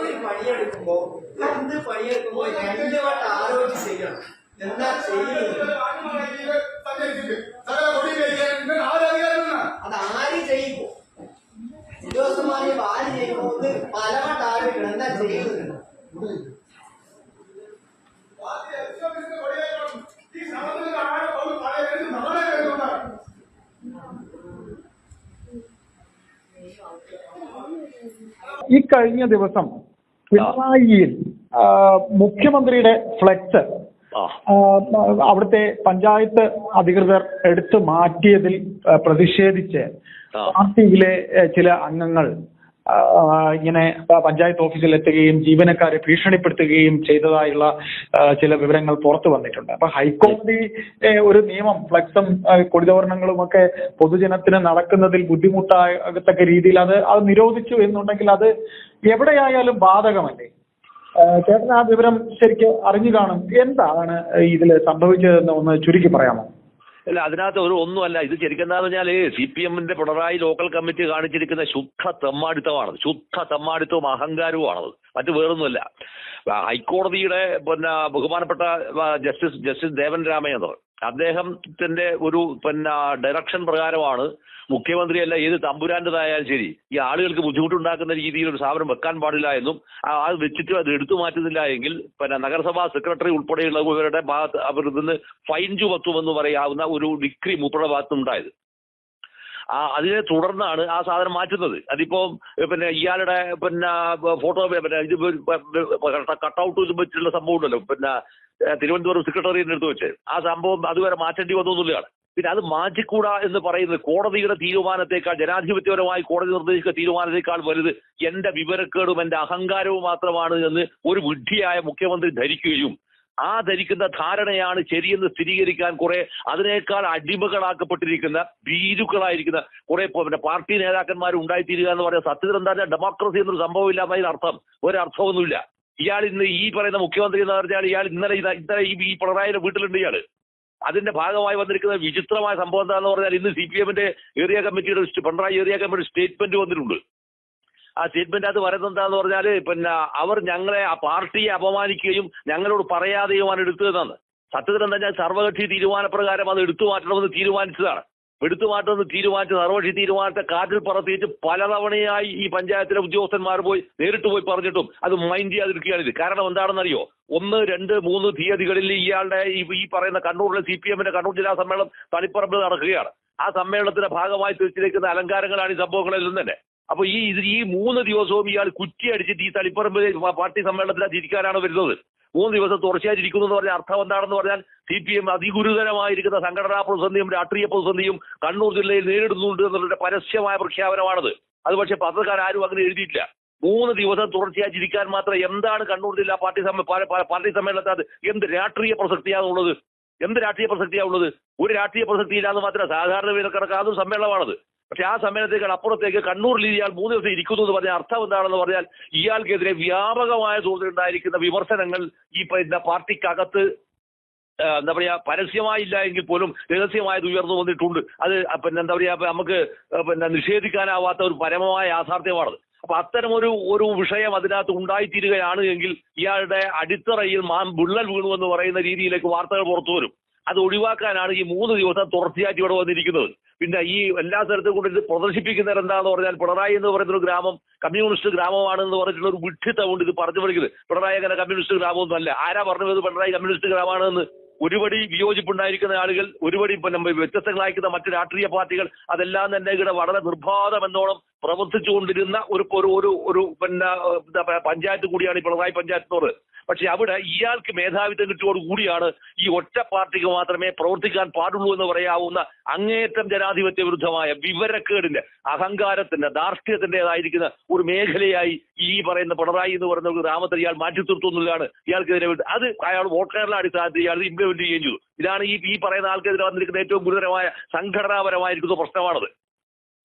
ഒരു പണിയെടുക്കുമ്പോ എന്ത് പണിയെടുക്കുമ്പോ രണ്ട് വട്ടം ആലോചിച്ച് ചെയ്യണം എന്താ ചെയ്യുന്നത് അത് ആര് ചെയ്യുമ്പോ ഉദ്യോഗസ്ഥന്മാരെ ആര് ചെയ്യുമ്പോ പലവട്ടം ആലോചിക്കണം എന്താ ചെയ്യുന്നത്? ഈ കഴിഞ്ഞ ദിവസം പിണറായിയിൽ മുഖ്യമന്ത്രിയുടെ ഫ്ലെക്സ് അവിടുത്തെ പഞ്ചായത്ത് അധികൃതർ എടുത്തു മാറ്റിയതിൽ പ്രതിഷേധിച്ച് പാർട്ടിയിലെ ചില അംഗങ്ങൾ ഇങ്ങനെ പഞ്ചായത്ത് ഓഫീസിൽ എത്തുകയും ജീവനക്കാരെ ഭീഷണിപ്പെടുത്തുകയും ചെയ്തതായുള്ള ചില വിവരങ്ങൾ പുറത്തു വന്നിട്ടുണ്ട്. അപ്പൊ ഹൈക്കോടതി ഒരു നിയമം ഫ്ലക്സും കൊടിതവർണങ്ങളും ഒക്കെ പൊതുജനത്തിന് നടക്കുന്നതിൽ ബുദ്ധിമുട്ടാകത്തക്ക രീതിയിൽ അത് അത് നിരോധിച്ചു എന്നുണ്ടെങ്കിൽ അത് എവിടെയായാലും ബാധകമല്ലേ? ചേട്ടൻ ആ വിവരം ശരിക്കും അറിഞ്ഞു കാണും. എന്താണ് ഇതിൽ സംഭവിച്ചതെന്ന് ഒന്ന് ചുരുക്കി പറയാമോ? അല്ല അതിനകത്ത് ഒരു ഒന്നുമല്ല. ഇത് ശരിക്കും എന്താന്ന് പറഞ്ഞാൽ സി പി എമ്മിന്റെ പിണറായി ലോക്കൽ കമ്മിറ്റി കാണിച്ചിരിക്കുന്ന ശുദ്ധ തെമ്മാടിത്തമാണത്. ശുദ്ധ തെമ്മാടിത്തവും അഹങ്കാരവുമാണത്. മറ്റു വേറൊന്നുമല്ല. ഹൈക്കോടതിയുടെ പിന്നെ ബഹുമാനപ്പെട്ട ജസ്റ്റിസ് ജസ്റ്റിസ് ദേവൻ രാമയെന്നവർ അദ്ദേഹത്തിന്റെ ഒരു പിന്നെ ഡയറക്ഷൻ പ്രകാരമാണ് മുഖ്യമന്ത്രിയല്ല ഏത് തമ്പുരാന്റെതായാലും ശരി ഈ ആളുകൾക്ക് ബുദ്ധിമുട്ടുണ്ടാക്കുന്ന രീതിയിൽ ഒരു സ്ഥാപനം വെക്കാൻ പാടില്ല എന്നും അത് വെച്ചിട്ട് അത് എടുത്തു മാറ്റുന്നില്ല എങ്കിൽ പിന്നെ നഗരസഭാ സെക്രട്ടറി ഉൾപ്പെടെയുള്ളവരുടെ ഭാഗത്ത് അവരിൽ നിന്ന് ഫൈൻ ചുമത്തുമെന്ന് പറയാവുന്ന ഒരു ഡിഗ്രി ഭാഗത്ത് ഭാഗത്തുണ്ടായത്. ആ അതിനെ തുടർന്നാണ് ആ സാധനം മാറ്റുന്നത്. അതിപ്പോ പിന്നെ ഇയാളുടെ പിന്നെ ഫോട്ടോ പിന്നെ ഇത് കട്ടൗട്ട് വെച്ചിട്ടുള്ള സംഭവം ഉണ്ടല്ലോ പിന്നെ തിരുവനന്തപുരം സെക്രട്ടറിയുടെ അടുത്ത് വെച്ച്. ആ സംഭവം അതുവരെ മാറ്റേണ്ടി വന്നൊന്നുമില്ലാണ് പിന്നെ അത് മാറ്റിക്കൂടാ എന്ന് പറയുന്നത് കോടതിയുടെ തീരുമാനത്തെക്കാൾ ജനാധിപത്യപരമായി കോടതി നിർദ്ദേശിക്കുന്ന തീരുമാനത്തെക്കാൾ വലുത് എന്റെ വിവരക്കേടും എന്റെ അഹങ്കാരവും മാത്രമാണ് എന്ന് ഒരു വിഡ്ഢിയായ മുഖ്യമന്ത്രി ധരിക്കുകയും ആ ധരിക്കുന്ന ധാരണയാണ് ശരിയെന്ന് സ്ഥിരീകരിക്കാൻ കുറെ അതിനേക്കാൾ അടിമകളാക്കപ്പെട്ടിരിക്കുന്ന ഭീരുക്കളായിരിക്കുന്ന കുറെ പിന്നെ പാർട്ടി നേതാക്കന്മാർ ഉണ്ടായിത്തീരുക എന്ന് പറയുന്ന സത്യത്തിൽ എന്താ ഡെമോക്രസി എന്നൊരു സംഭവമില്ല എന്നതിന് അർത്ഥം. ഒരർത്ഥമൊന്നുമില്ല. ഇയാൾ ഇന്ന് ഈ പറയുന്ന മുഖ്യമന്ത്രി എന്ന് പറഞ്ഞാൽ ഇയാൾ ഇന്നലെ ഇന്നലെ ഈ പിണറായിയുടെ വീട്ടിലുണ്ട് ഇയാൾ. അതിന്റെ ഭാഗമായി വന്നിരിക്കുന്ന വിചിത്രമായ സംഭവം എന്താന്ന് പറഞ്ഞാൽ ഇന്ന് സി പി എമ്മിന്റെ ഏരിയ കമ്മിറ്റിയുടെ പിണറായി ഏരിയ കമ്മിറ്റി സ്റ്റേറ്റ്മെന്റ് വന്നിട്ടുണ്ട്. ആ സ്റ്റേറ്റ്മെന്റ് അത് പറയുന്നത് എന്താന്ന് പറഞ്ഞാൽ പിന്നെ അവർ ഞങ്ങളെ ആ പാർട്ടിയെ അപമാനിക്കുകയും ഞങ്ങളോട് പറയാതെയുമാണ് എടുത്തതെന്നാണ്. സത്യത്തിൽ എന്താ സർവകക്ഷി തീരുമാനപ്രകാരം അത് എടുത്തു മാറ്റണമെന്ന് തീരുമാനിച്ചതാണ്. എടുത്തു തീരുമാനിച്ച് സർവകക്ഷി തീരുമാനത്തെ കാറ്റിൽ പറത്തിയിട്ട് പലതവണയായി ഈ പഞ്ചായത്തിലെ ഉദ്യോഗസ്ഥന്മാർ പോയി നേരിട്ട് പോയി പറഞ്ഞിട്ടും അത് മൈൻഡ് ചെയ്യാതിരിക്കുകയാണ് ഇത്. കാരണം എന്താണെന്നറിയോ? ഒന്ന് രണ്ട് മൂന്ന് തീയതികളിൽ ഇയാളുടെ ഈ പറയുന്ന കണ്ണൂരിലെ സി പി എമ്മിന്റെ കണ്ണൂർ ജില്ലാ സമ്മേളനം തളിപ്പറമ്പിൽ നടക്കുകയാണ്. ആ സമ്മേളനത്തിന്റെ ഭാഗമായി തിരിച്ചിരിക്കുന്ന അലങ്കാരങ്ങളാണ് ഈ സംഭവങ്ങളെല്ലാം തന്നെ. അപ്പൊ ഈ ഈ മൂന്ന് ദിവസവും ഇയാൾ കുറ്റി അടിച്ചിട്ട് ഈ തളിപ്പറമ്പ് പാർട്ടി സമ്മേളനത്തിൽ ഇരിക്കാനാണ് വരുന്നത്. മൂന്ന് ദിവസം തുടർച്ചയായിട്ടിരിക്കുന്നു എന്ന് പറഞ്ഞാൽ അർത്ഥം എന്താണെന്ന് പറഞ്ഞാൽ സി പി എം അതിഗുരുതരമായിരിക്കുന്ന സംഘടനാ പ്രതിസന്ധിയും രാഷ്ട്രീയ പ്രതിസന്ധിയും കണ്ണൂർ ജില്ലയിൽ നേരിടുന്നുണ്ട് എന്നുള്ള പരസ്യമായ പ്രഖ്യാപനമാണത്. അത് പക്ഷെ പത്രക്കാർ ആരും അങ്ങനെ എഴുതിയിട്ടില്ല. മൂന്ന് ദിവസം തുടർച്ചയായി ഇരിക്കാൻ മാത്രം എന്താണ് കണ്ണൂർ ജില്ലാ പാർട്ടി പാർട്ടി അത് എന്ത് രാഷ്ട്രീയ പ്രസക്തിയാണുള്ളത് എന്ത് രാഷ്ട്രീയ പ്രസക്തിയാണുള്ളത് ഒരു രാഷ്ട്രീയ പ്രസക്തി ഇല്ലാതെ മാത്രം സാധാരണ വിലക്കിടക്കാതും സമ്മേളനമാണത്. പക്ഷെ ആ സമ്മേളനത്തേക്കാൾ അപ്പുറത്തേക്ക് കണ്ണൂരിൽ ഇയാൾ മൂന്ന് ദിവസം ഇരിക്കുന്നു എന്ന് പറഞ്ഞാൽ അർത്ഥം എന്താണെന്ന് പറഞ്ഞാൽ ഇയാൾക്കെതിരെ വ്യാപകമായ തോതിൽ ഉണ്ടായിരിക്കുന്ന വിമർശനങ്ങൾ ഈ പാർട്ടിക്കകത്ത് എന്താ പറയാ പരസ്യമായില്ല എങ്കിൽ പോലും രഹസ്യമായത് ഉയർന്നു വന്നിട്ടുണ്ട്. അത് പിന്നെ എന്താ പറയാ നമുക്ക് പിന്നെ നിഷേധിക്കാനാവാത്ത ഒരു പരമമായ യാഥാർത്ഥ്യമാണത്. അപ്പൊ അത്തരം ഒരു ഒരു വിഷയം അതിനകത്ത് ഉണ്ടായിത്തീരുകയാണ് എങ്കിൽ ഇയാളുടെ അടിത്തറയിൽ മാം വിള്ളൽ വീണു എന്ന് പറയുന്ന രീതിയിലേക്ക് വാർത്തകൾ പുറത്തു വരും. അത് ഒഴിവാക്കാനാണ് ഈ മൂന്ന് ദിവസം തുടർച്ചയായിട്ട് ഇവിടെ വന്നിരിക്കുന്നത്. പിന്നെ ഈ എല്ലാ സ്ഥലത്തും കൊണ്ട് ഇത് പ്രദർശിപ്പിക്കുന്നത് എന്താന്ന് പറഞ്ഞാൽ പിണറായി എന്ന് പറയുന്ന ഒരു ഗ്രാമം കമ്മ്യൂണിസ്റ്റ് ഗ്രാമമാണെന്ന് പറഞ്ഞിട്ടുള്ള ഒരു വിഡ്ഢിത്തമുണ്ട് ഇത് പറഞ്ഞു പഠിക്കുന്നത്. പിണറായി അങ്ങനെ കമ്മ്യൂണിസ്റ്റ് ഗ്രാമമൊന്നും അല്ല ആരാ പറഞ്ഞത് പിണറായി കമ്മ്യൂണിസ്റ്റ് ഗ്രാമമാണെന്ന്? ഒരുപടി വിയോജിപ്പുണ്ടായിരിക്കുന്ന ആളുകൾ ഒരുപടി വ്യത്യസ്തങ്ങളായിരിക്കുന്ന മറ്റു രാഷ്ട്രീയ പാർട്ടികൾ അതെല്ലാം തന്നെ ഇവിടെ വളരെ എന്നോണം പ്രവർത്തിച്ചുകൊണ്ടിരുന്ന ഒരു ഒരു ഒരു പിന്നെ പഞ്ചായത്ത് കൂടിയാണ് ഈ പിണറായി പഞ്ചായത്തിനോട്. പക്ഷെ അവിടെ ഇയാൾക്ക് മേധാവിത്വം കിട്ടിയോട് കൂടിയാണ് ഈ ഒറ്റ പാർട്ടിക്ക് മാത്രമേ പ്രവർത്തിക്കാൻ പാടുള്ളൂ എന്ന് പറയാവുന്ന അങ്ങേയറ്റം ജനാധിപത്യ വിരുദ്ധമായ വിവരക്കേടിന്റെ അഹങ്കാരത്തിന്റെ ധാർഷ്ട്യത്തിന്റേതായിരിക്കുന്ന ഒരു മേഖലയായി ഈ പറയുന്ന പിണറായി എന്ന് പറയുന്ന ഒരു ഗ്രാമത്തിൽ ഇയാൾ മാറ്റി തീർത്തുന്നതിലാണ് ഇയാൾക്കെതിരെ അത് അയാൾ വോട്ടേറിലെ അടിസ്ഥാനത്തിൽ ഇയാൾ ഇംപ്ലിമെന്റ് ചെയ്യുകയും ചെയ്തു. ഇതാണ് ഈ ഈ പറയുന്ന ആൾക്കെതിരെ വന്നിരിക്കുന്ന ഏറ്റവും ഗുരുതരമായ സംഘടനാപരമായിരിക്കുന്ന പ്രശ്നമാണത്.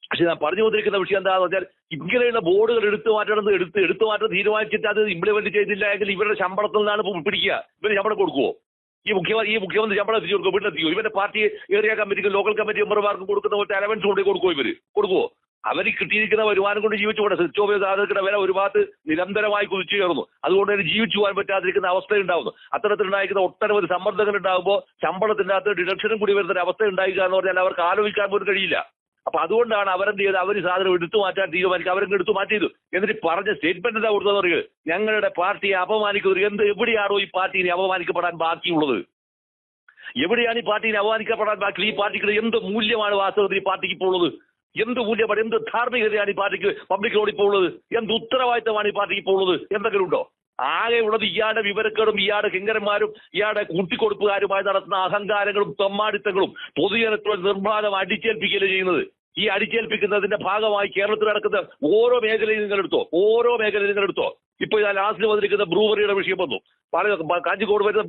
പക്ഷെ ഞാൻ പറഞ്ഞു വന്നിരിക്കുന്ന വിഷയം എന്താണെന്ന് വെച്ചാൽ ഇങ്ങനെയുള്ള ബോർഡുകൾ എടുത്തു മാറ്റണം എടുത്ത് എടുത്തു മാറ്റം തീരുമാനിച്ചിട്ട് അത് ഇംപ്ലിമെന്റ് ചെയ്തില്ല എങ്കിൽ ഇവരുടെ ശമ്പളത്തിൽ നിന്നാണ് പിടിക്കുക. ഇവർ ശമ്പളം കൊടുക്കുവോ? ഈ മുഖ്യമന്ത്രി ഈ മുഖ്യമന്ത്രി ശമ്പളം എത്തിച്ചു കൊടുക്കും വീട്ടിലെത്തിയോ? ഇവരുടെ പാർട്ടി ഏരിയ കമ്മിറ്റിക്കും ലോക്കൽ കമ്മിറ്റി മെമ്പർമാർക്കും കൊടുക്കുന്ന പോലത്തെ അലവൻസ് കൊണ്ട് കൊടുക്കുമോ ഇവർ? കൊടുക്കുമോ അവർ കിട്ടിയിരിക്കുന്ന വരുമാനം കൊണ്ട് ജീവിച്ചു പോകണം സ്വിച്ച് ഓഫ് സാധനത്തിന്റെ വില ഒരു ഭാഗത്ത് നിരന്തരമായി കുതിച്ചു കയറുന്നു. അതുകൊണ്ട് തന്നെ ജീവിച്ചു പോകാൻ പറ്റാതിരിക്കുന്ന അവസ്ഥ ഉണ്ടാകുന്നു അത്തരത്തിലുണ്ടായിരിക്കുന്ന ഒട്ടനവധി സമ്മർദ്ദങ്ങൾ ഉണ്ടാകുമ്പോൾ ശമ്പളത്തിന്റെ അകത്ത് ഡിഡക്ഷനും കൂടി വരുന്ന അവസ്ഥ ഉണ്ടായിക്കുക എന്ന് പറഞ്ഞാൽ അവർക്ക് ആലോചിക്കാൻ പോലും കഴിയില്ല. അപ്പൊ അതുകൊണ്ടാണ് അവരെന്ത് ചെയ്ത് അവർ സാധനം എടുത്തു മാറ്റാൻ തീരുമാനിക്കുക അവരങ്ങ് എടുത്തു മാറ്റിയത് എന്നിട്ട് പറഞ്ഞ സ്റ്റേറ്റ്മെന്റ് എന്താ കൊടുത്തതെന്ന് പറയുക ഞങ്ങളുടെ പാർട്ടിയെ അപമാനിക്കുന്നത് എന്ത് എവിടെയാണോ ഈ പാർട്ടിയെ അപമാനിക്കപ്പെടാൻ ബാക്കിയുള്ളത്? എവിടെയാണ് ഈ പാർട്ടിയെ അപമാനിക്കപ്പെടാൻ ബാക്കി ഈ പാർട്ടിക്ക് എന്ത് മൂല്യമാണ് വാസ്തവത്തിൽ ഈ പാർട്ടിക്ക് ഇപ്പോൾ ഉള്ളത്? എന്ത് മൂല്യമാണ് എന്ത് ധാർമ്മികതയാണ് ഈ പാർട്ടിക്ക് പബ്ലിക്കിനോട് ഇപ്പോൾ എന്ത് ഉത്തരവാദിത്തമാണ് ഈ പാർട്ടിക്ക് ഉള്ളത് എന്തെങ്കിലും ഉണ്ടോ? ആകെ ഉള്ളത് ഇയാളുടെ വിവരക്കേടും ഇയാളുടെ കിങ്കരന്മാരും ഇയാളുടെ കൂട്ടിക്കൊടുപ്പുകാരുമായി നടത്തുന്ന അഹങ്കാരങ്ങളും തമ്മാടിത്തങ്ങളും പൊതുജനത്തോട് നിർമ്മാണം അടിച്ചേൽപ്പിക്കുകയല്ലേ ചെയ്യുന്നത്? ഈ അടിച്ചേൽപ്പിക്കുന്നതിന്റെ ഭാഗമായി കേരളത്തിൽ നടക്കുന്ന ഓരോ മേഖലയിൽ നിങ്ങൾ എടുത്തോ ഓരോ മേഖലയിൽ നിങ്ങൾ എടുത്തോ. ഇപ്പൊ ഞാൻ ലാസ്റ്റിൽ വന്നിരിക്കുന്ന ബ്രൂവറിയുടെ വിഷയം വന്നു. കാഞ്ചിക്കോട് വരുന്ന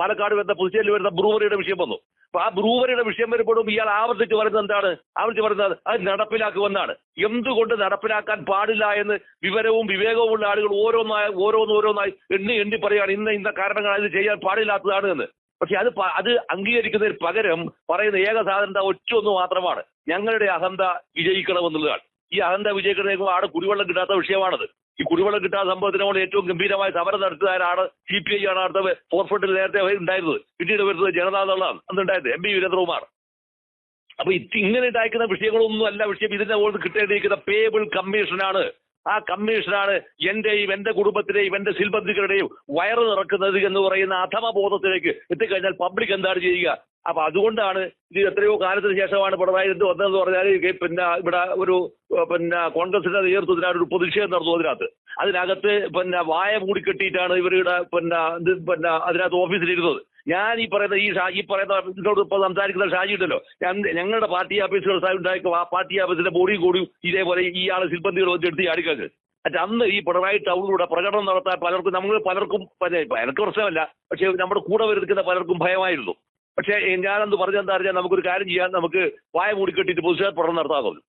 പാലക്കാട് വരുന്ന പുതുച്ചേരിയിൽ വരുന്ന ബ്രൂവറിയുടെ വിഷയം വന്നു. അപ്പൊ ആ ബ്രൂവറിയുടെ വിഷയം വരുമ്പോഴും ഇയാൾ ആവർത്തിച്ച് പറയുന്നത് എന്താണ്? ആവർത്തിച്ച് പറയുന്നത് അത് നടപ്പിലാക്കുമെന്നാണ്. എന്തുകൊണ്ട് നടപ്പിലാക്കാൻ പാടില്ല എന്ന് വിവരവും വിവേകവും ഉള്ള ആളുകൾ ഓരോന്നായി ഓരോന്ന് ഓരോന്നായി എണ്ണി എണ്ണി പറയുകയാണ്. ഇന്ന ഇന്ന കാരണങ്ങൾ അത് ചെയ്യാൻ പാടില്ലാത്തതാണ് എന്ന്. പക്ഷെ അത് അത് അംഗീകരിക്കുന്നതിന് പകരം പറയുന്ന ഏക സാധനത ഒറ്റ ഒന്ന് മാത്രമാണ്. ഞങ്ങളുടെ അഹന്ത വിജയിക്കണമെന്നുള്ളതാണ്. ഈ അഹന്ത വിജയിക്കണമെങ്കിൽ ആടെ കുടിവെള്ളം കിട്ടാത്ത വിഷയമാണത്. ഈ കുടിവെള്ളം കിട്ടാത്ത സംഭവത്തിനോട് ഏറ്റവും ഗംഭീരമായ സമരം നടത്തുന്നവരാണ് സി പി ഐ ആണ് അടുത്ത ഫോർഫ്രണ്ടിൽ നേരത്തെ ഉണ്ടായിരുന്നത്. പിന്നീട് വരുന്നത് ജനതാദളാണ് അന്നുണ്ടായത് എം പി വീരേന്ദ്രകുമാർ. അപ്പൊ ഇങ്ങനെ ഉണ്ടായിരിക്കുന്ന വിഷയങ്ങളൊന്നും അല്ല വിഷയം. ഇതിന്റെ മുകളിൽ കിട്ടേണ്ടിയിരിക്കുന്ന പേബിൾ കമ്മീഷനാണ് ആ കമ്മീഷനാണ് എന്റെയും എന്റെ കുടുംബത്തിന്റെയും എന്റെ സിൽബന്ധികളുടെയും വയറ് നിറക്കുന്നത് എന്ന് പറയുന്ന അഥമ ബോധത്തിലേക്ക് എത്തിക്കഴിഞ്ഞാൽ പബ്ലിക് എന്താണ് ചെയ്യുക? അപ്പൊ അതുകൊണ്ടാണ് ഇത് എത്രയോ കാലത്തിന് ശേഷമാണ് പിണറായി എന്ത് വന്നതെന്ന് പറഞ്ഞാൽ പിന്നെ ഇവിടെ ഒരു പിന്നെ കോൺഗ്രസിന്റെ നേതൃത്വത്തിനായിട്ട് ഒരു പ്രതിഷേധം നടന്നു അതിനകത്ത്. അതിനകത്ത് പിന്നെ വായ മൂടിക്കെട്ടിയിട്ടാണ് ഇവരുടെ പിന്നെ പിന്നെ അതിനകത്ത് ഓഫീസിലിരുന്നത്. ഞാൻ ഈ പറയുന്ന ഈ ഈ പറയുന്ന ഇതിനോട് ഇപ്പൊ സംസാരിക്കുന്ന ഷാജി ഉണ്ടല്ലോ. ഞങ്ങളുടെ പാർട്ടി ഓഫീസുകൾ ഉണ്ടായിരിക്കും ആ പാർട്ടി ഓഫീസിന്റെ ബോഡി കൂടി ഇതേപോലെ ഈ ആളെ സിൽബന്ധികൾ വെച്ചെടുത്ത് ചാടിക്കത് എന്നിട്ട് അന്ന് ഈ പിണറായി ടൗണിലൂടെ പ്രകടനം നടത്താൻ പലർക്കും നമ്മൾ പലർക്കും എനിക്ക് പ്രശ്നമല്ല. പക്ഷെ നമ്മുടെ കൂടെ വരുന്ന പലർക്കും ഭയമായിരുന്നു. പക്ഷേ ഞാനന്ന് പറഞ്ഞെന്താ അറിഞ്ഞാൽ നമുക്കൊരു കാര്യം ചെയ്യാൻ നമുക്ക് വായ മൂടിക്കെട്ടിട്ട് പൊതുസേ പ്രകടനം പഠനം നടത്താമെന്ന്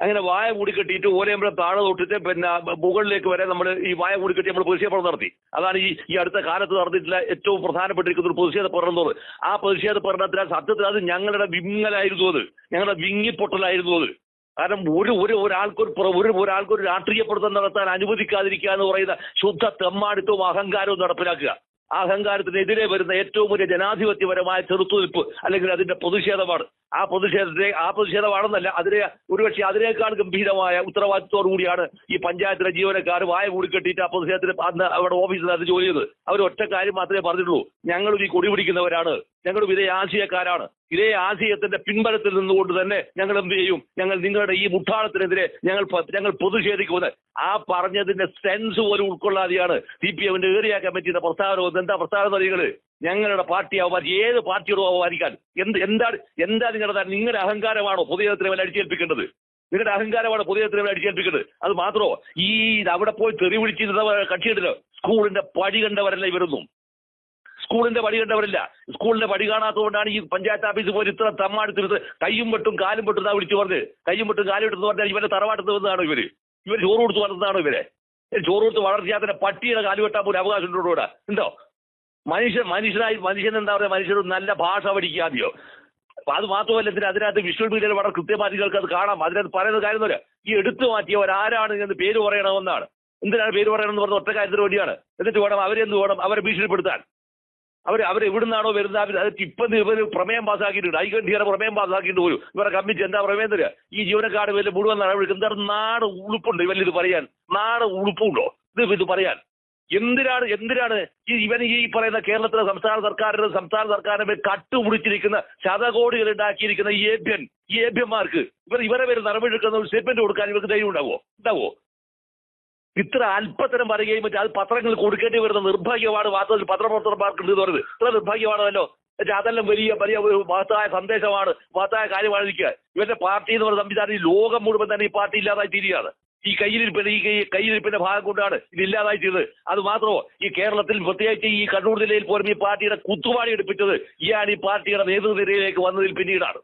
അങ്ങനെ വായ മൂടിക്കെട്ടിയിട്ട് നമ്മുടെ താഴെ തൊട്ടിട്ട് പിന്നെ മുകളിലേക്ക് വരെ നമ്മൾ ഈ വായ മൂടിക്കെട്ടി നമ്മൾ പ്രതിഷേധം നടത്തി. അതാണ് ഈ ഈ അടുത്ത കാലത്ത് നടന്നിട്ടുള്ള ഏറ്റവും പ്രധാനപ്പെട്ടിരിക്കുന്ന ഒരു പ്രതിഷേധ പഠനം ആ പ്രതിഷേധ പഠനത്തിൽ സത്യത്തിൽ അത് ഞങ്ങളുടെ വിങ്ങലായിരുന്നു അത്. ഞങ്ങളുടെ വിങ്ങിപ്പൊട്ടലായിരുന്നു അത്. കാരണം ഒരു ഒരു ഒരാൾക്കൊരു ഒരു ഒരാൾക്കൊരു രാഷ്ട്രീയ പ്രവർത്തനം നടത്താൻ അനുവദിക്കാതിരിക്കുക എന്ന് പറയുന്ന ശുദ്ധ തെമ്മാടിത്തവും അഹങ്കാരവും നടപ്പിലാക്കുക. അഹങ്കാരത്തിനെതിരെ വരുന്ന ഏറ്റവും വലിയ ജനാധിപത്യപരമായ ചെറുത്തുനിൽപ്പ് അല്ലെങ്കിൽ അതിന്റെ പ്രതിഷേധമാണ്. ആ പ്രതിഷേധത്തെ ആ പ്രതിഷേധമാണെന്നല്ല അതിനെ ഒരുപക്ഷെ അതിനേക്കാൾ ഗംഭീരമായ ഉത്തരവാദിത്തോടു കൂടിയാണ് ഈ പഞ്ചായത്തിലെ ജീവനക്കാർ വായ മൂടിക്കെട്ടിയിട്ട് ആ പ്രതിഷേധത്തിന് അന്ന് അവിടെ അത് ജോലി അവർ ഒറ്റ കാര്യം മാത്രമേ പറഞ്ഞിട്ടുള്ളൂ. ഞങ്ങളും ഈ കൊടി പിടിക്കുന്നവരാണ്. ഞങ്ങളും ഇതേ ആശയക്കാരാണ്. ഇതേ ആശയത്തിന്റെ പിൻബലത്തിൽ നിന്നുകൊണ്ട് തന്നെ ഞങ്ങൾ എന്ത് ചെയ്യും? ഞങ്ങൾ നിങ്ങളുടെ ഈ മുട്ടാളത്തിനെതിരെ ഞങ്ങൾ ഞങ്ങൾ പ്രതിഷേധിക്കുമെന്ന് ആ പറഞ്ഞതിന്റെ സെൻസ് പോലും ഉൾക്കൊള്ളാതെയാണ് സി പി എമ്മിന്റെ ഏരിയ കമ്മിറ്റിയുടെ പ്രസ്താവന. എന്താ പ്രസ്താവന അറിയുകൾ ഞങ്ങളുടെ പാർട്ടി അവമാനിക്കും ഏത് പാർട്ടിയോടും അവമാനിക്കാൻ. എന്ത് എന്താണ് എന്താ നിങ്ങളുടെ നിങ്ങളുടെ അഹങ്കാരമാണോ പൊതുജനത്തിന് മേലെ അടിച്ചേൽപ്പിക്കേണ്ടത്? നിങ്ങളുടെ അഹങ്കാരമാണ് പൊതുജനത്തിന് മേലെ അടിച്ചേൽപ്പിക്കേണ്ടത്? അത് മാത്രമോ? ഈ അവിടെ പോയി തെറി വിളിച്ചിരുന്ന കക്ഷിയുണ്ടല്ലോ സ്കൂളിന്റെ പടി കണ്ടവരല്ല ഇവരൊന്നും. സ്കൂളിന്റെ പടി കണ്ടവരില്ല. സ്കൂളിന്റെ പടി കാണാത്തതുകൊണ്ടാണ് ഈ പഞ്ചായത്ത് ഓഫീസിൽ പോയി ഇത്ര തമ്മാടുത്തിരുത്ത് കയ്യും വെട്ടും കാലും വെട്ടും എന്നാ വിളിച്ചു പറഞ്ഞ് കയ്യും വെട്ടും കാലും വെട്ടും പറഞ്ഞാൽ ഇവരെ തറവാട്ടത്ത് വന്നതാണോ ഇവർ? ഇവർ ചോറ് കൊടുത്ത് വളർന്നതാണോ ഇവരെ? ചോറ് കൊടുത്ത് വളർത്തിയാൽ തന്നെ പട്ടിയുടെ കാൽ വെട്ടാൻ പോലും അവകാശം ഉണ്ടോ ഇവിടെ? ഉണ്ടോ? മനുഷ്യൻ മനുഷ്യനായി മനുഷ്യൻ എന്താ പറയുക? മനുഷ്യർ നല്ല ഭാഷ പഠിക്കാതെയോ അപ്പൊ അത് മാത്രമല്ല ഇതിന് അതിനകത്ത് വിഷ്വൽ മീഡിയയിൽ വളരെ കൃത്യമായിട്ട് അത് കാണാം. അതിനകത്ത് പറയുന്ന കാര്യം പോലെ ഈ എടുത്തു മാറ്റിയവർ ആരാണ് എന്ന് പേര് പറയണമെന്നാണ്. എന്തിനാണ് പേര് പറയണമെന്ന് പറഞ്ഞ ഒറ്റ കാര്യത്തിന് വേണ്ടിയാണ്. എന്നിട്ട് വേണം അവരെന്ത് വേണം? അവരെ ഭീഷണിപ്പെടുത്താൻ. അവർ അവർ എവിടുന്നാണോ വരുന്നത്? അവർ അത് ഇപ്പം ഇവർ പ്രമേയം പാസ്സാക്കിയിട്ടുണ്ട്. ഐകണ്ഠിയുടെ പ്രമേയം പാസ്സാക്കിയിട്ട് പോലും. ഇവരെ കമ്മിറ്റി എന്താ പ്രമേയം തരിക? ഈ ജീവനക്കാട് വലിയ മുഴുവൻ നടപടി എന്താ നാട് ഉളുപ്പുണ്ട്. ഇവരിൽ ഇത് പറയാൻ. നാട് ഉളുപ്പുണ്ടോ? ഇത് ഇത് പറയാൻ. എന്തിനാണ് എന്തിനാണ് ഈ ഇവൻ ഈ പറയുന്ന കേരളത്തിലെ സംസ്ഥാന സർക്കാരിന്റെ സംസ്ഥാന സർക്കാരിനെ കട്ടുപിടിച്ചിരിക്കുന്ന ശതകോടികൾ ഉണ്ടാക്കിയിരിക്കുന്ന ഈ ഏഭ്യൻ ഈ ഏഭ്യന്മാർക്ക് ഇവർ ഇവരെ പേര് നടപടിയെടുക്കുന്ന ഒരു സ്റ്റേറ്റ്മെന്റ് കൊടുക്കാൻ ഇവർക്ക് ധൈര്യം ഉണ്ടാവോ ഉണ്ടാവോ ഇത്ര അല്പത്തരം പറയുകയും മറ്റേ അത് പത്രങ്ങൾ കൊടുക്കേണ്ടി വരുന്ന നിർഭാഗ്യമാണ് വാർത്തകൾ പത്രപ്രവർത്തകന്മാർക്ക് ഉണ്ട് പറയുന്നത്. ഇത്ര നിർഭാഗ്യമാണല്ലോ. അതെല്ലാം വലിയ വലിയ ഒരു മഹത്തായ സന്ദേശമാണ് മഹത്തായ കാര്യമാണ് ഇരിക്കുക ഇവരുടെ പാർട്ടി എന്ന് പറയുന്ന സംവിധാനം ഈ ലോകം മുഴുവൻ തന്നെ ഈ പാർട്ടി ഇല്ലാതായി തീരുകയാണ്. ഈ കയ്യിലിരിപ്പിന്റെ ഈ കയ്യിലിരിപ്പിന്റെ ഭാഗം കൊണ്ടാണ് ഇത് ഇല്ലാതായി ചെയ്തത് അത് മാത്രമോ ഈ കേരളത്തിൽ പ്രത്യേകിച്ച് ഈ കണ്ണൂർ ജില്ലയിൽ പോലും ഈ പാർട്ടിയുടെ കുത്തുവാടി എടുപ്പിച്ചത് ഇയാൾ ഈ പാർട്ടിയുടെ നേതൃനിരയിലേക്ക് വന്നതിൽ പിന്നീടാണ്.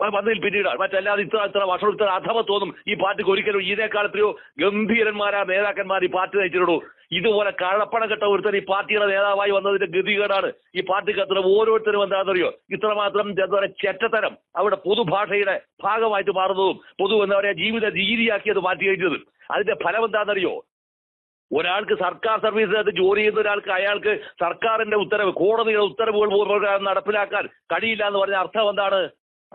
വന്നതിൽ പിന്നീടാണ്. മറ്റല്ലാതെ ഇത്ര ഇത്ര വർഷം ഇത്ര തോന്നും. ഈ പാർട്ടിക്ക് ഒരിക്കലും ഇതിനേക്കാലത്തെയോ ഗംഭീരന്മാരാ നേതാക്കന്മാർ ഈ പാർട്ടി നയിച്ചിട്ടുള്ളൂ. ഇതുപോലെ കഴപ്പണം കെട്ട ഒരുത്തൻ ഈ പാർട്ടിയുടെ നേതാവായി വന്നതിന്റെ ഗതികേടാണ് ഈ പാർട്ടിക്ക് അത്ര ഓരോരുത്തരും എന്താണെന്നറിയോ? ഇത്രമാത്രം എന്താ പറയുക ചെറ്റത്തരം. അവിടെ പൊതുഭാഷയുടെ ഭാഗമായിട്ട് മാറുന്നതും പൊതു എന്താ പറയുക ജീവിത രീതിയാക്കി അത് മാറ്റി കഴിഞ്ഞത് അതിന്റെ ഫലം എന്താണെന്നറിയോ? ഒരാൾക്ക് സർക്കാർ സർവീസിനകത്ത് ജോലി ചെയ്യുന്ന ഒരാൾക്ക് അയാൾക്ക് സർക്കാരിന്റെ ഉത്തരവ് കോടതിയുടെ ഉത്തരവുകൾ പോലും നടപ്പിലാക്കാൻ കഴിയില്ല എന്ന് പറഞ്ഞ അർത്ഥം എന്താണ്?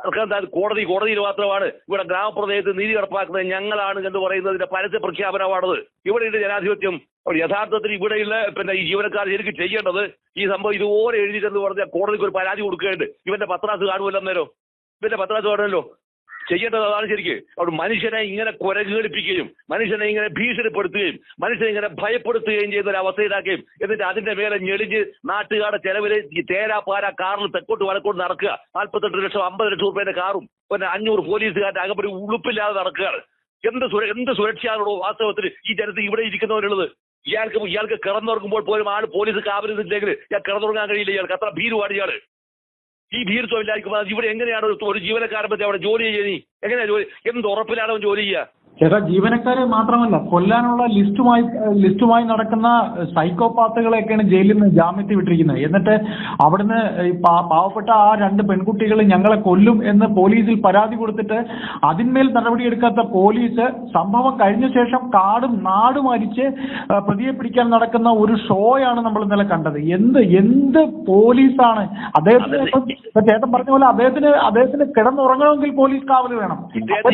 അർത്ഥം കോടതി കോടതിയിൽ മാത്രമാണ്. ഇവിടെ ഗ്രാമപ്രദേശത്ത് നീതി നടപ്പാക്കുന്നത് ഞങ്ങളാണ് എന്ന് പറയുന്നതിന്റെ പരസ്യ പ്രഖ്യാപനമാണത്. ഇവിടെയുള്ള ജനാധിപത്യം. യഥാർത്ഥത്തിൽ ഇവിടെയുള്ള പിന്നെ ഈ ജീവനക്കാർ ശരിക്കും ചെയ്യേണ്ടത് ഈ സംഭവം ഇതുപോലെ എഴുതിയിട്ടെന്ന് പറഞ്ഞാൽ കോടതിക്ക് ഒരു പരാതി കൊടുക്കേണ്ടത്. ഇവന്റെ പത്രാസ് കാണുമല്ലോ അന്നേരം. ഇവന്റെ പത്രാസ് കാണുമല്ലോ. ചെയ്യേണ്ടത് അതാണ് ശരിക്ക്. അവിടെ മനുഷ്യനെ ഇങ്ങനെ കുരകേടിപ്പിക്കുകയും മനുഷ്യനെ ഇങ്ങനെ ഭീഷണിപ്പെടുത്തുകയും മനുഷ്യനെ ഇങ്ങനെ ഭയപ്പെടുത്തുകയും ചെയ്യുന്ന ഒരു അവസ്ഥയിലാക്കുകയും എന്നിട്ട് അതിന്റെ മേലെ ഞെളിഞ്ഞ് നാട്ടുകാരുടെ ചെലവിൽ തേരാ പാര കാറിൽ തെക്കോട്ട് വടക്കോട്ട് നടക്കുക. നാൽപ്പത്തെട്ട് ലക്ഷം അമ്പത് ലക്ഷം റുപ്യന്റെ കാറും പിന്നെ അഞ്ഞൂറ് പോലീസുകാരുടെ അകപ്പൊരു ഉളുപ്പില്ലാതെ നടക്കുകയാണ്. എന്ത് എന്ത് സുരക്ഷയാണോ വാസ്തവത്തിൽ ഈ ജനത്തിൽ ഇവിടെ ഇരിക്കുന്നവരുള്ളത്? ഇയാൾക്ക് ഇയാൾക്ക് കിടന്നുറങ്ങുമ്പോൾ പോലും ആൾ പോലീസ് കാവലില്ലെങ്കിൽ ഇയാൾ കിടന്നുറങ്ങാൻ കഴിയില്ല. ഇയാൾക്ക് അത്ര ഭീരുവാണ് ഇയാൾ. ഈ ഭീരുത്വം ഇല്ലായിരിക്കും ഇവിടെ എങ്ങനെയാണ് ഒരു ജീവനക്കാരൻ പറ്റി അവിടെ ജോലി ചെയ്യുന്നത്? എങ്ങനെയാ ജോലി? എന്ത് ഉറപ്പിലാണ് അവൻ ജോലി ചെയ്യുക? ചേട്ടാ ജീവനക്കാരെ മാത്രമല്ല കൊല്ലാനുള്ള ലിസ്റ്റുമായി ലിസ്റ്റുമായി നടക്കുന്ന സൈക്കോപാത്തുകളെയൊക്കെയാണ് ജയിലിൽ നിന്ന് ജാമ്യത്തിൽ വിട്ടിരിക്കുന്നത്. എന്നിട്ട് അവിടുന്ന് ഈ പാവപ്പെട്ട ആ രണ്ട് പെൺകുട്ടികൾ ഞങ്ങളെ കൊല്ലും എന്ന് പോലീസിൽ പരാതി കൊടുത്തിട്ട് അതിന്മേൽ നടപടിയെടുക്കാത്ത പോലീസ് സംഭവം കഴിഞ്ഞ ശേഷം കാടും നാടും അരിച്ച് പ്രതിയെ പിടിക്കാൻ നടക്കുന്ന ഒരു ഷോയാണ് നമ്മൾ ഇന്നലെ കണ്ടത്. എന്ത് എന്ത് പോലീസാണ്? അദ്ദേഹത്തിന് ചേട്ടൻ പറഞ്ഞ പോലെ അദ്ദേഹത്തിന് അദ്ദേഹത്തിന് കിടന്നുറങ്ങണമെങ്കിൽ പോലീസ് കാവൽ വേണം.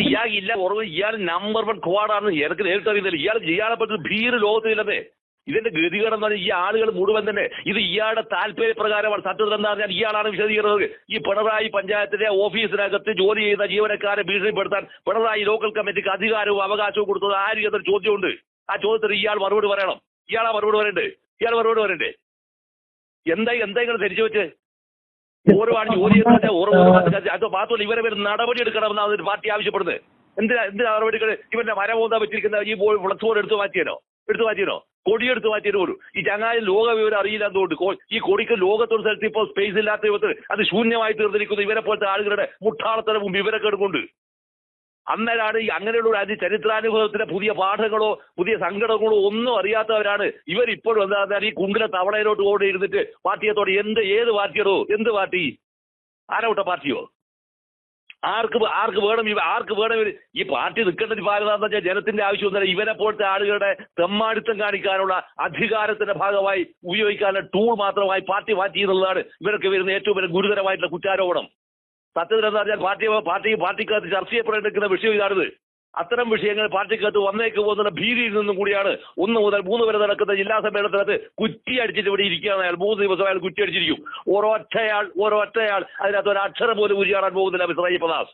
ഇയാൾ ഇല്ല ഇയാൾ നമ്പർ വൺ ക്വാഡാണ് എനിക്ക് നേരിട്ട് അറിയുന്നില്ല. ഇയാൾ ഇയാളെ പറ്റി ഭീര ലോകത്തിലില്ലെന്നേ. ഇതിന്റെ ഗതികേടെന്ന് പറഞ്ഞാൽ ഈ ആളുകൾ മുഴുവൻ തന്നെ ഇത് ഇയാളുടെ താല്പര്യപ്രകാരമാണ്. സത്യത്തിൽ എന്താ പറഞ്ഞാൽ ഇയാളാണ് വിശദീകരണത് ഈ പിണറായി പഞ്ചായത്തിലെ ഓഫീസിനകത്ത് ജോലി ചെയ്യുന്ന ജീവനക്കാരെ ഭീഷണിപ്പെടുത്താൻ പിണറായി ലോക്കൽ കമ്മിറ്റിക്ക് അധികാരവും അവകാശവും കൊടുത്തത് ആര് എന്നൊരു ചോദ്യമുണ്ട്. ആ ചോദ്യത്തിന് ഇയാൾ മറുപടി പറയണം. ഇയാളാ മറുപടി പറയണ്ടേ? ഇയാൾ മറുപടി പറയണ്ടേ? എന്തായി എന്താ ധരിച്ചു വെച്ച്? ഓരോ ആൾ ജോലി ചെയ്യുന്നത് ഓരോ അത് മാത്രമല്ല ഇവരെ പേര് നടപടി എടുക്കണമെന്നാണ് പാർട്ടി ആവശ്യപ്പെടുന്നത്. എന്തിനാ എന്തിനാ നടപടികൾ ഇവന്റെ മരം മരമോന്താ വെച്ചിരിക്കുന്ന ഈ ബോൾ ബോർഡ് എടുത്തു മാറ്റിയനോ? എടുത്തു മാറ്റിയനോ? കൊടിയെടുത്ത് മാറ്റിയത് പോലും ഈ ചങ്ങായി ലോക വിവരം അറിയില്ല എന്തുകൊണ്ട് ഈ കൊടിക്ക് ലോകത്തൊരു സ്ഥലത്ത് ഇപ്പോൾ സ്പേസ് ഇല്ലാത്ത വിധത്തിൽ അത് ശൂന്യമായി തീർന്നിരിക്കുന്നു. ഇവരെ പോലത്തെ ആളുകളുടെ മുട്ടാളത്തരവും വിവരക്കേടുകൊണ്ട് അന്നേരാണ് ഈ അങ്ങനെയുള്ള ഒരു അതി ചരിത്രാനുഭവത്തിന്റെ പുതിയ പാഠങ്ങളോ പുതിയ സങ്കടങ്ങളോ ഒന്നും അറിയാത്തവരാണ് ഇവരിപ്പോഴും എന്താ പറഞ്ഞാൽ ഈ കുണ്ടിലെ തവളയിലോട്ട് ഓടി ഇരുന്നിട്ട് പാർട്ടിയെത്തോടെ എന്ത് ഏത് പാർട്ടിയോടോ എന്ത് പാർട്ടി? ആരോട്ട പാർട്ടിയോ? ആർക്ക് ആർക്ക് വേണം ആർക്ക് വേണം ഈ പാർട്ടി നിൽക്കേണ്ടത് ഭാരതാന്ന് വെച്ചാൽ ജനത്തിന്റെ ആവശ്യമൊന്നുമില്ല. ഇവരെ പോലത്തെ ആളുകളുടെ തെമ്മാടിത്തം കാണിക്കാനുള്ള അധികാരത്തിന്റെ ഭാഗമായി ഉപയോഗിക്കാനുള്ള ടൂൾ മാത്രമായി പാർട്ടി മാറ്റി എന്നുള്ളതാണ് ഇവരൊക്കെ വരുന്ന ഏറ്റവും വലിയ ഗുരുതരമായിട്ടുള്ള കുറ്റാരോപണം. സത്യത്തിൽ എന്താ പറഞ്ഞാൽ പാർട്ടി പാർട്ടി പാർട്ടിക്കകത്ത് ചർച്ച ചെയ്യപ്പെടേണ്ടിരിക്കുന്ന വിഷയം ഇതാണിത്. അത്തരം വിഷയങ്ങൾ പാർട്ടിക്കകത്ത് വന്നേക്ക് പോകുന്ന ഭീതിയിൽ നിന്നും കൂടിയാണ് ഒന്ന് മുതൽ മൂന്ന് വരെ നടക്കുന്ന ജില്ലാ സമ്മേളനത്തിനകത്ത് കുറ്റി അടിച്ചിട്ട് ഇവിടെ ഇരിക്കുകയാണ് അയാൾ. മൂന്ന് ദിവസം അയാൾ കുറ്റി അടിച്ചിരിക്കും. ഓരോ ഒറ്റയാൾ അതിനകത്ത് ഒരു അക്ഷരം പോലും ഉരിയാടാൻ പോകുന്നില്ല മിസ്റ്റർ അയ്യപ്പദാസ്.